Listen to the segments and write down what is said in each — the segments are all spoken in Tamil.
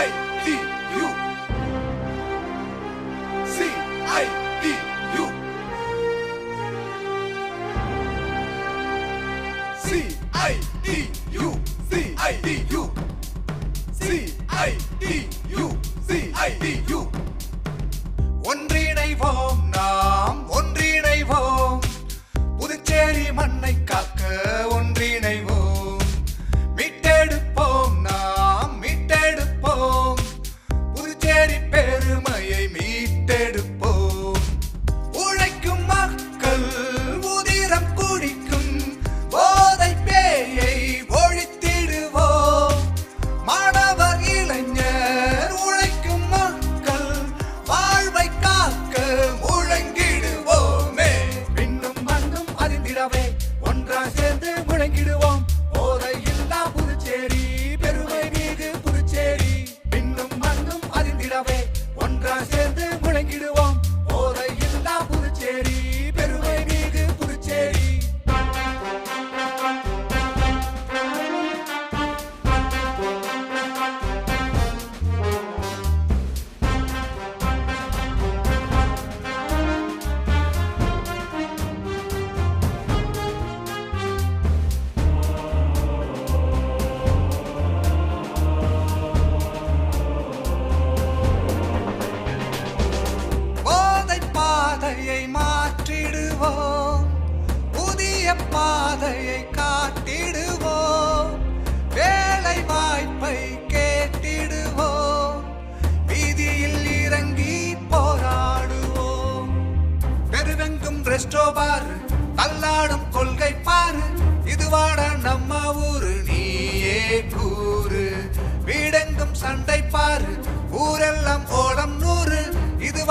I D U C I D U C I D U C I D U C I D U C I D U ஒன்றிணைவோம் பாதையை காட்டிடுவோம். வேலை வாய்ப்பை கேட்டிடுவோம். வீதியில் இறங்கி போராடுவோம். பெருவெங்கும் ரெஸ்டோ பாரு தள்ளாடும் கொள்கை பாரு. இதுவாட நம்ம ஊரு நீயே கூறு. வீடெங்கும் சண்டை பாரு. ஊரெல்லாம் ஓடம் நூறு. இது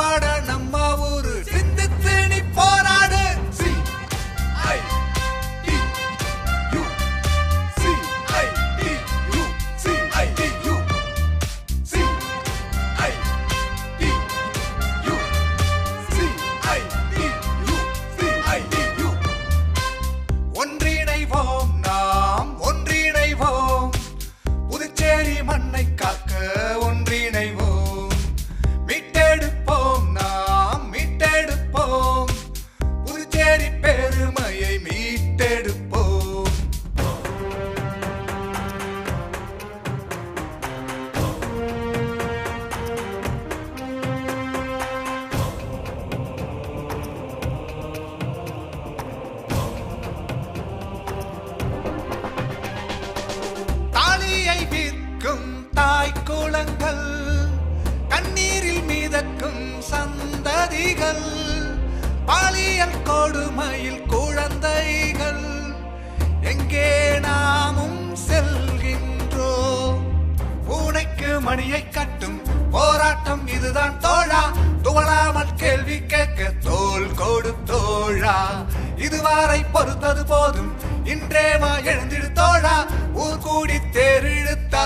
சந்ததிகள் பாலியல் கொடுமையில் குழந்தைகள் எங்கே நாமும் செல்கின்றோ பூனைக்கு மணியை கட்டும் போராட்டம் இதுதான் தோழா. துவளாமல் கேள்வி கேட்க தோல் கொடு தோழா. இதுவரை பொறுத்தது போதும் இன்றே வா எழுந்திடு தோழா. ஊர் கூடி தேரிழுத்தால் வெற்றி